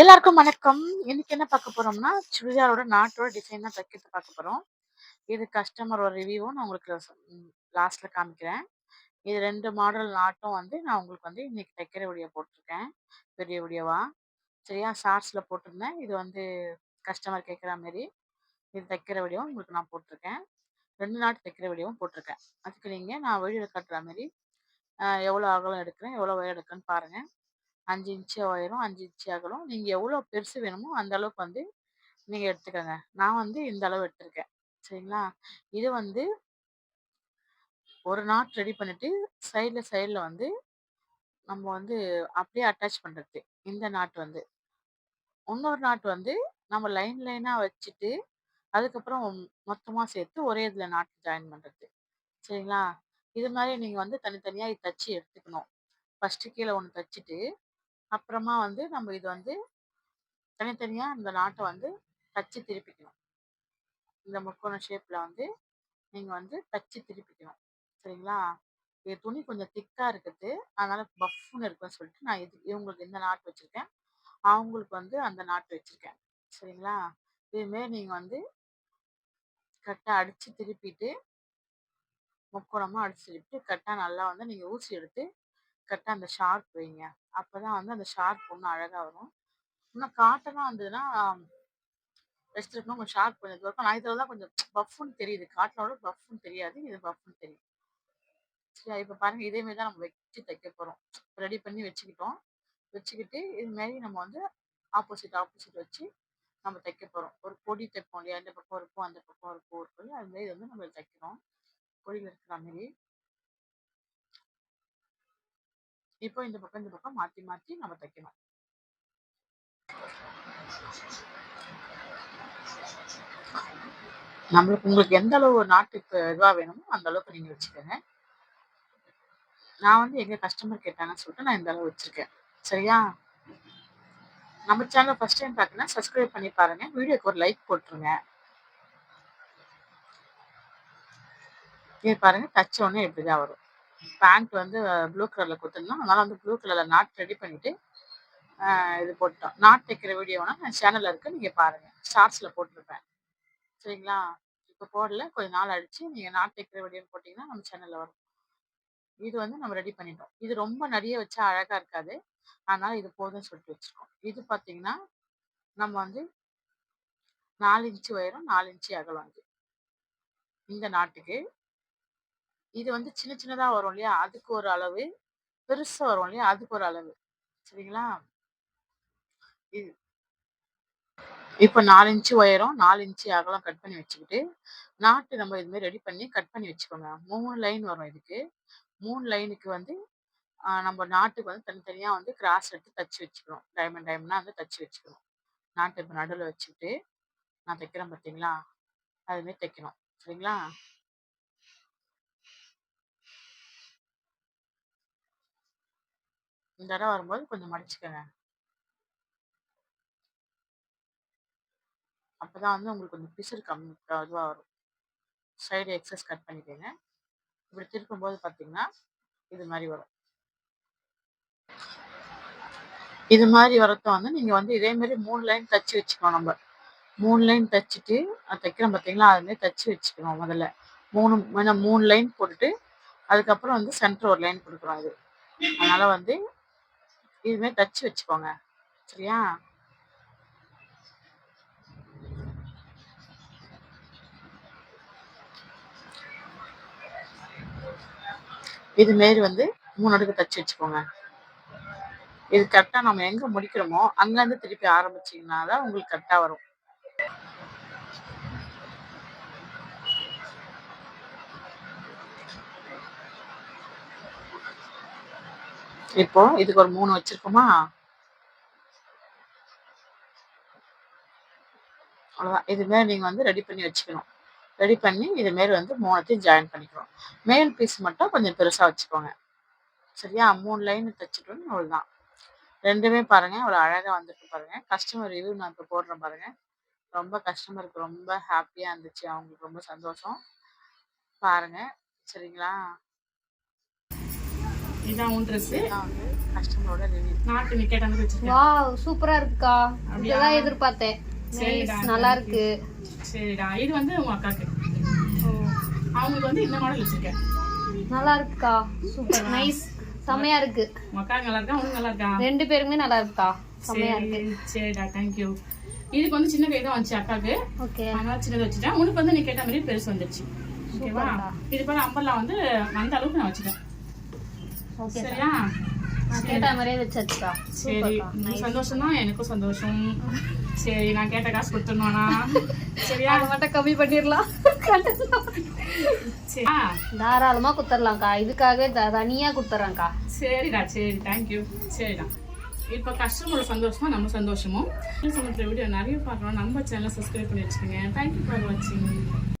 எல்லாருக்கும் வணக்கம். இன்னைக்கு என்ன பார்க்க போறோம்னா, சுடிதாரோட நாட்டோட டிசைன் தான் தைக்கிறது பார்க்க போறோம். இது கஸ்டமரோட ரிவ்யூவும் நான் உங்களுக்கு லாஸ்ட்ல காமிக்கிறேன். இது ரெண்டு மாடல் நாட்டும் வந்து நான் உங்களுக்கு வந்து இன்னைக்கு தைக்கிற வீடியோ போட்டிருக்கேன் பெரிய வீடியோவா. சரியா? ஷார்ட்ஸ்ல போட்டிருந்தேன். இது வந்து கஸ்டமர் கேட்குற மாரி, இது தைக்கிற வீடியோ உங்களுக்கு நான் போட்டிருக்கேன் ரெண்டு நாட்டு தைக்கிற வீடியோவும் போட்டிருக்கேன் அதுக்கு நீங்கள் நான் வீடியோல காட்டுற மாரி, எவ்வளோ அகலம் எடுக்கிறேன், எவ்வளோ உயரம் எடுக்கிறேன்னு பாருங்கள் அஞ்சு இன்ச்சு உயரம், அஞ்சு இன்ச்சு அகலம். நீங்கள் எவ்வளோ பெருசு வேணுமோ அந்த அளவுக்கு வந்து நீங்கள் எடுத்துக்கங்க. நான் வந்து இந்த அளவு எடுத்திருக்கேன். சரிங்களா? இது வந்து ஒரு நாட் ரெடி பண்ணிட்டு, சைடில் சைடில் வந்து நம்ம வந்து அப்படியே அட்டாச் பண்ணுறது இந்த நாட் வந்து. இன்னொரு நாட் வந்து நம்ம லைன் லைனாக வச்சுட்டு, அதுக்கப்புறம் மொத்தமாக சேர்த்து ஒரே இதில் நாட்டு ஜாயின் பண்ணுறது சரிங்களா? இது மாதிரி நீங்கள் வந்து தனித்தனியாக இது தச்சு எடுத்துக்கணும். ஃபர்ஸ்ட்டு கீழே ஒன்று தச்சுட்டு, அப்புறமா வந்து நம்ம இது வந்து தனித்தனியா இந்த நாட்டை வந்து தச்சு திருப்பிக்கணும். இந்த முக்கோண ஷேப்ல வந்து நீங்க வந்து தச்சு திருப்பிக்கணும். சரிங்களா? இது துணி கொஞ்சம் திக்கா இருக்குது. அதனால பஃப்னு இருக்குன்னு சொல்லிட்டு நான் இது இவங்களுக்கு இந்த நாட்டு வச்சிருக்கேன். அவங்களுக்கு வந்து அந்த நாட்டு வச்சிருக்கேன். சரிங்களா? இதுமாரி நீங்கள் நீங்க வந்து கரெக்டாக அடிச்சு திருப்பிட்டு முக்கோணமா அடிச்சு திருப்பிட்டு, கரெக்டாக நல்லா வந்து நீங்க ஊசி எடுத்து கரெக்டாக அந்த ஷார்ப் வைங்க. அப்போ தான் வந்து அந்த ஷார்ப் ஒன்றும் அழகாக வரும். இன்னும் காட்டனாக இருந்ததுன்னா, ரெஸ்ட் எடுக்கணும் கொஞ்சம் ஷார்ப் கொஞ்சம் இருக்கும். நான் இதில் தான் கொஞ்சம் பஃப்னு தெரியுது. காட்டனோட பஃப்னு தெரியாது. இது பஃப்னு தெரியும். சரியா? இப்போ பாருங்க இதே மாரி தான் நம்ம வச்சு தைக்க போகிறோம் ரெடி பண்ணி வச்சுக்கிட்டோம். வச்சுக்கிட்டு இது மாரி நம்ம வந்து ஆப்போசிட் ஆப்போசிட் வச்சு நம்ம தைக்க போகிறோம் ஒரு கொடி தைப்போம் இல்லையா? இந்த பக்கம் இருக்கும் அந்த பக்கம் ஒரு கொடி இருக்கும். வந்து நம்ம தைக்கிறோம். கொடியில் இருக்கிற மாரி. இப்போ இந்த பக்கம் இந்த பக்கம் மாற்றி மாற்றி நம்ம தைக்கணும். நம்மளுக்கு உங்களுக்கு எந்த அளவு நாட்டுக்கு இதுவாக வேணுமோ அந்த அளவுக்கு நீங்கள் வச்சுக்கோங்க நான் வந்து எங்கள் கஸ்டமர் கேட்டாங்கன்னு சொல்லிட்டு நான் இந்த அளவு வச்சுருக்கேன் சரியா? நம்ம சேனல் ஃபஸ்ட் டைம் பார்த்தீங்கன்னா, சப்ஸ்கிரைப் பண்ணி பாருங்க. வீடியோக்கு ஒரு லைக் போட்டுருங்க. இது பாருங்க தச்ச உடனே இப்படிதான் வரும். பேண்ட் வந்து ப்ளூ கலரில் கொடுத்துருந்தோம் அதனால் வந்து ப்ளூ கலரில் நாட் ரெடி பண்ணிவிட்டு இது போட்டோம். நாட் தைக்கிற வீடியோனா வேணா என் சேனல்ல இருக்கு. நீங்கள் பாருங்கள் ஷார்ட்ஸில் போட்டிருப்பேன். சரிங்களா? இப்போ போடல. கொஞ்ச நாள் அடித்து நீங்கள் நாட் தைக்கிற வீடியோன்னு போட்டிங்கன்னா நம்ம சேனலில் வரும். இது வந்து நம்ம ரெடி பண்ணிட்டோம். இது ரொம்ப நிறைய வச்சா அழகாக இருக்காது. அதனால் இது போதும்னு சொல்லிட்டு வச்சிருக்கோம். இது பார்த்தீங்கன்னா, நம்ம வந்து நாலு இன்ச்சு உயரம், நாலு இன்ச்சு அகலம் இது. இந்த நாட்டுக்கு. இது வந்து சின்ன சின்னதா வரும் இல்லையா? அதுக்கு ஒரு அளவு. பெருசா வரும் இல்லையா? அதுக்கு ஒரு அளவு. சரிங்களா? இது இப்ப 4 இன்ச்சு உயரம், 4 இன்ச்சு அகலம் கட் பண்ணி வச்சுக்கிட்டு, நாட்டு நம்ம இது மாரி ரெடி பண்ணி கட் பண்ணி வச்சுக்கோங்க. 3 லைன் வரும் இதுக்கு. 3 லைனுக்கு வந்து அ நம்ம நாட்டுக்கு வந்து தனித்தனியா வந்து கிராஸ் எடுத்து தச்சு வச்சுக்கணும். டைமண்ட் டைமண்டா வந்து தச்சு வச்சுக்கணும். நாட்டு இப்ப நடுவுல வச்சுக்கிட்டு, நான் தைக்கிறேன் பார்த்தீங்களா? அது மாரி தைக்கணும். சரிங்களா? இந்த இடம் வரும்போது கொஞ்சம் மடிச்சுக்கங்க. அப்பதான் வந்து உங்களுக்கு கொஞ்சம் பிசுறு கம்மி அதுவாக வரும். சைடு எக்ஸஸ் கட் பண்ணிக்கோங்க இப்படி திருப்பும்போது பார்த்தீங்கன்னா, இது மாதிரி வரும். இது மாதிரி வரத்த வந்து நீங்கள் வந்து இதே மாதிரி மூணு லைன் தச்சு வச்சுக்கணும் நம்ம மூணு லைன் தச்சுட்டு, அது தைக்கிறோம் பார்த்தீங்களா? அது மாரி தச்சு வச்சுக்கணும் முதல்ல. மூணு ஏன்னா மூணு லைன் போட்டுட்டு, அதுக்கப்புறம் வந்து சென்டர் ஒரு லைன் கொடுக்குறோம் இது. அதனால வந்து இதுமாரி தச்சு வச்சுக்கோங்க. சரியா? இது மாரி வந்து மூணு அடுக்கு தச்சு வச்சுக்கோங்க. இது கரெக்டாக நம்ம எங்க முடிக்கிறோமோ, அங்கருந்து திருப்பி ஆரம்பிச்சீங்கன்னா தான் உங்களுக்கு கரெக்டாக வரும். இப்போ இதுக்கு ஒரு மூணு வச்சிருக்கோமா? அவ்வளோதான். இதுமாரி நீங்கள் வந்து ரெடி பண்ணி வச்சுக்கணும். ரெடி பண்ணி இது மாரி வந்து மூணத்தையும் ஜாயின் பண்ணிக்கிறோம் மேல் பீஸ் மட்டும் கொஞ்சம் பெருசா வச்சுக்கோங்க. சரியா? மூணு லைன் தச்சுட்டோம் அவ்வளோதான். 2மே பாருங்க அவ்வளோ அழகாக வந்துட்டு பாருங்க. கஸ்டமர் ரிவ்யூ நான் இப்போ போடுறேன் பாருங்க. ரொம்ப கஸ்டமருக்கு ரொம்ப ஹாப்பியாக இருந்துச்சு. அவங்களுக்கு ரொம்ப சந்தோஷம். பாருங்க. சரிங்களா? இதான் உன் ரிவ்யூ நாட்டு வச்சிருக்கேன் வாவ் சூப்பரா இருக்குக்கா. இதெல்லாம் எதிர்பார்த்தேன். சரிடா, நல்லா இருக்கு. சரிடா இது வந்து உங்க அக்காக்கு. அவங்களுக்கு வந்து இந்த மாடல் வச்சிருக்கேன். நல்லா இருக்குக்கா. சூப்பர் நைஸ் செம்மையா இருக்கு. உங்க அக்கா நல்லா இருக்கா உனக்கு நல்லா இருக்கா? ரெண்டு பேருமே நல்லா இருக்குக்கா செம்மையா இருக்கு. சரி, சரிடா தேங்க்யூ இதுக்கு வந்து சின்ன கை தான் வந்துச்சு அக்காக்கு. ஓகே. அதனால சின்னது வச்சுட்டேன். உனக்கு வந்து நீ கேட்ட மாதிரி பெருசு வந்துருச்சு. ஓகேவா? இது போல அம்பர்லாம் வந்து அந்த அளவுக்கு நான் வச்சுட்டேன். சரியா கேட்ட மாதிரியே வச்சாச்சுக்கா சரி. சந்தோஷம் தான் எனக்கும் சந்தோஷம். சரி நான் கேட்ட காசு கொடுத்துருவானா சரியா? அதை மட்டும் கம்மி பண்ணிடலாம். தாராளமா குத்துறலாம்க்கா இதுக்காகவே த- தனியா குத்துறேன்க்கா சரிடா சரி. தேங்க்யூ சரிடா. இப்போ கஸ்டமரோட சந்தோஷமா நம்ம சந்தோஷமும். வீடியோ நிறைய பார்க்கணும் நம்ம சேனலை சப்ஸ்கிரைப் பண்ணி வச்சுக்கோங்க. தேங்க்யூ ஃபார் வாட்சிங்